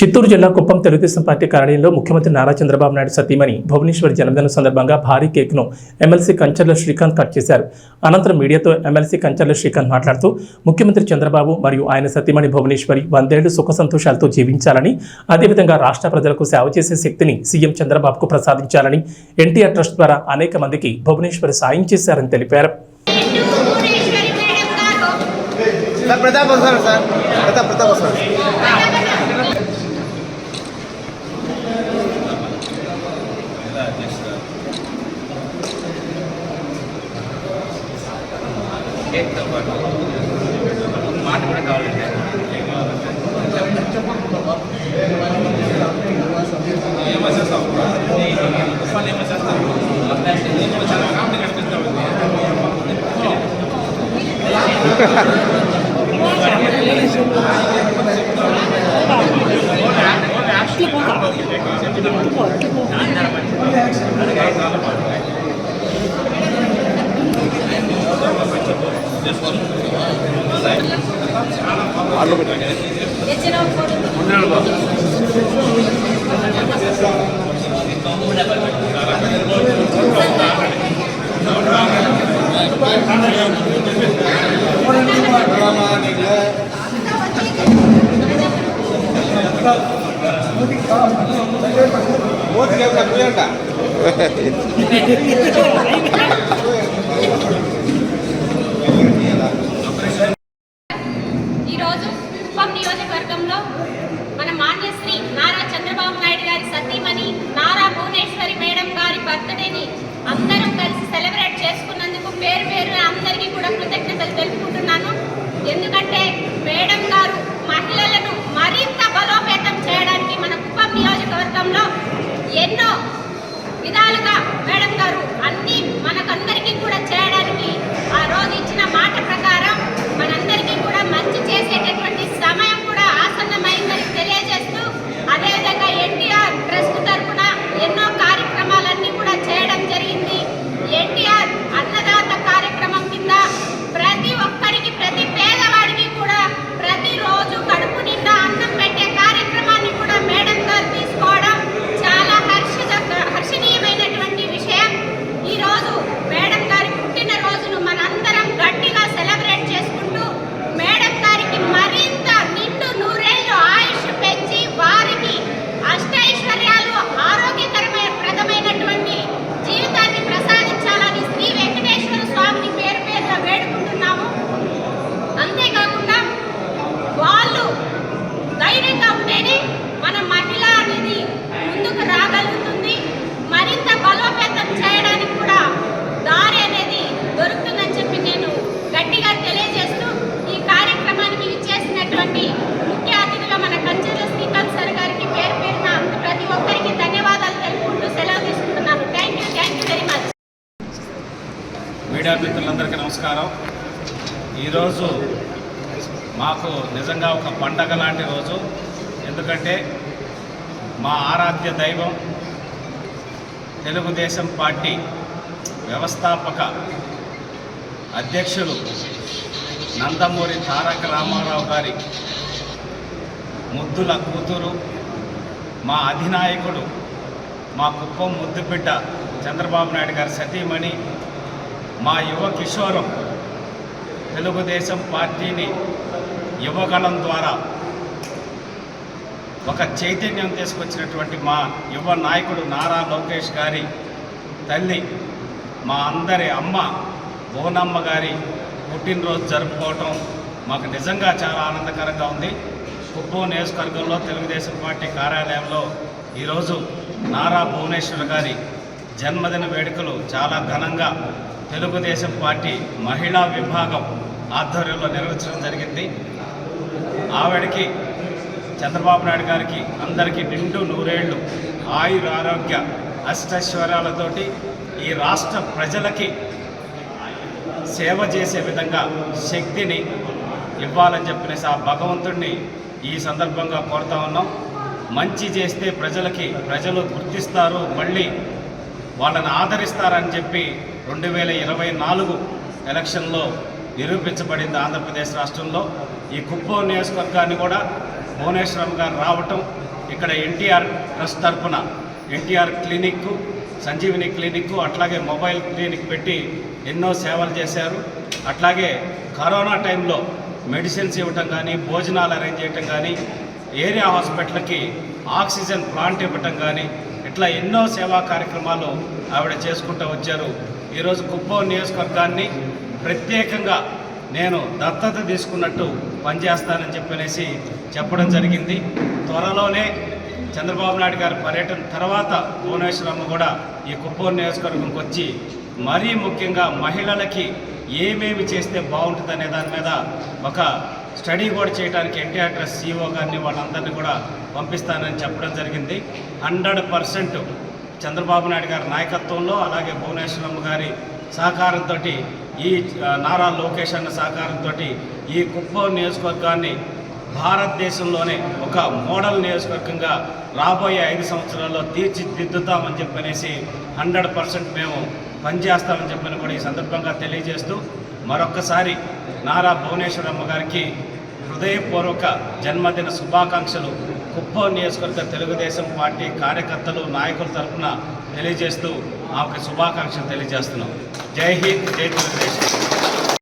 చిత్తూరు జిల్లా కుప్పం తెలుగుదేశం పార్టీ కార్యాలయంలో ముఖ్యమంత్రి నారా చంద్రబాబు నాయుడు సతీమణి భువనేశ్వరి జన్మదినం సందర్భంగా భారీ కేక్ను ఎమ్మెల్సీ కంచర్ల శ్రీకాంత్ కట్ చేశారు. అనంతరం మీడియాతో ఎమ్మెల్సీ కంచర్ల శ్రీకాంత్ మాట్లాడుతూ ముఖ్యమంత్రి చంద్రబాబు మరియు ఆయన సతీమణి భువనేశ్వరి వందేళ్ళు సుఖ సంతోషాలతో జీవించాలని అదేవిధంగా రాష్ట్ర ప్రజలకు సేవ చేసే శక్తిని సీఎం చంద్రబాబుకు ప్రసాదించాలని ఎన్టీఆర్ ట్రస్ట్ ద్వారా అనేక మందికి భువనేశ్వరి సాయం చేశారని తెలిపారు. గారు. సార్ ప్రతాప్ వస్తారు సార్? ప్రతాప్ ప్రతాప్ వస్తారు మాట కూడా కావాలంటే ఏమో చేస్తావు వాళ్ళు ఏమో చేస్తారు నేను చాలా కామెడీ కనిపిస్తావు తెచ్చిన ఫోటో ఈరోజు కుప్పం నియోజకవర్గంలో మన మాన్యశ్రీ నారా చంద్రబాబు నాయుడు గారి సతీమణి నారా భువనేశ్వరి మేడం గారి బర్త్డేని అందరం నమస్కారం. ఈరోజు మాకు నిజంగా ఒక పండగ లాంటి రోజు. ఎందుకంటే మా ఆరాధ్య దైవం తెలుగుదేశం పార్టీ వ్యవస్థాపక అధ్యక్షులు నందమూరి తారక రామారావు గారి ముద్దుల కూతురు మా అధినాయకుడు మా కుప్పం ముద్దుబిడ్డ చంద్రబాబు నాయుడు గారి సతీమణి మా యువ కిషోరం తెలుగుదేశం పార్టీని యువగళం ద్వారా ఒక చైతన్యం తీసుకొచ్చినటువంటి మా యువ నాయకుడు నారా లోకేష్ గారి తల్లి మా అందరి అమ్మ భువనమ్మ గారి పుట్టినరోజు జరుపుకోవటం మాకు నిజంగా చాలా ఆనందకరంగా ఉంది. కుప్పం నియోజకవర్గంలో తెలుగుదేశం పార్టీ కార్యాలయంలో ఈరోజు నారా భువనేశ్వర్ గారి జన్మదిన వేడుకలు చాలా ఘనంగా తెలుగుదేశం పార్టీ మహిళా విభాగం ఆధ్వర్యంలో నిర్వహించడం జరిగింది. ఆవిడకి చంద్రబాబు నాయుడు గారికి అందరికీ నిండు నూరేళ్ళు ఆయుర ఆరోగ్య అష్టైశ్వర్యాలతోటి ఈ రాష్ట్ర ప్రజలకి సేవ చేసే విధంగా శక్తిని ఇవ్వాలని చెప్పిన ఆ భగవంతుడిని ఈ సందర్భంగా కోరుతా ఉన్నాం. మంచి చేస్తే ప్రజలకి ప్రజలు గుర్తిస్తారు మళ్ళీ వాళ్ళని ఆదరిస్తారని చెప్పి రెండు వేల ఇరవై నాలుగు ఎలక్షన్లో నిరూపించబడింది ఆంధ్రప్రదేశ్ రాష్ట్రంలో. ఈ కుప్పం నియోజకవర్గాన్ని కూడా భువనేశ్వరం గారు రావటం ఇక్కడ ఎన్టీఆర్ ట్రస్ట్ తరఫున ఎన్టీఆర్ క్లినిక్ సంజీవిని క్లినిక్ అట్లాగే మొబైల్ క్లినిక్ పెట్టి ఎన్నో సేవలు చేశారు. అట్లాగే కరోనా టైంలో మెడిసిన్స్ ఇవ్వటం కానీ భోజనాలు అరేంజ్ చేయటం కానీ ఏరియా హాస్పిటల్కి ఆక్సిజన్ ప్లాంట్ ఇవ్వటం కానీ ఇట్లా ఎన్నో సేవా కార్యక్రమాలు ఆవిడ చేసుకుంటూ వచ్చారు. ఈరోజు కుప్పం నియోజకవర్గాన్ని ప్రత్యేకంగా నేను దత్తత తీసుకున్నట్టు పనిచేస్తానని చెప్పనేసి చెప్పడం జరిగింది. త్వరలోనే చంద్రబాబు నాయుడు గారి పర్యటన తర్వాత భువనేశ్వరమ్మ కూడా ఈ కుప్పం నియోజకవర్గంకి వచ్చి మరీ ముఖ్యంగా మహిళలకి ఏమేమి చేస్తే బాగుంటుంది అనే దాని మీద ఒక స్టడీ కూడా చేయడానికి ఎన్టీఆర్ ట్రస్ట్ సీఓ గారిని వాళ్ళందరినీ కూడా పంపిస్తానని చెప్పడం జరిగింది. హండ్రెడ్ పర్సెంట్ చంద్రబాబు నాయుడు గారి నాయకత్వంలో అలాగే భువనేశ్వరమ్మ గారి సహకారంతో ఈ నారా లోకేష్ అన్న సహకారంతో ఈ కుప్పం నియోజకవర్గాన్ని భారతదేశంలోనే ఒక మోడల్ నియోజకవర్గంగా రాబోయే ఐదు సంవత్సరాల్లో తీర్చిదిద్దుతామని చెప్పనేసి హండ్రెడ్ పర్సెంట్ మేము పనిచేస్తామని చెప్పని కూడా ఈ సందర్భంగా తెలియజేస్తూ మరొక్కసారి నారా భువనేశ్వరమ్మ గారికి హృదయపూర్వక జన్మదిన శుభాకాంక్షలు కుప్పం నియోజకవర్గ తెలుగుదేశం పార్టీ కార్యకర్తలు నాయకుల తరఫున తెలియజేస్తూ ఆమెకు శుభాకాంక్షలు తెలియజేస్తున్నాం. జై హింద్ జై తెలుగుదేశం.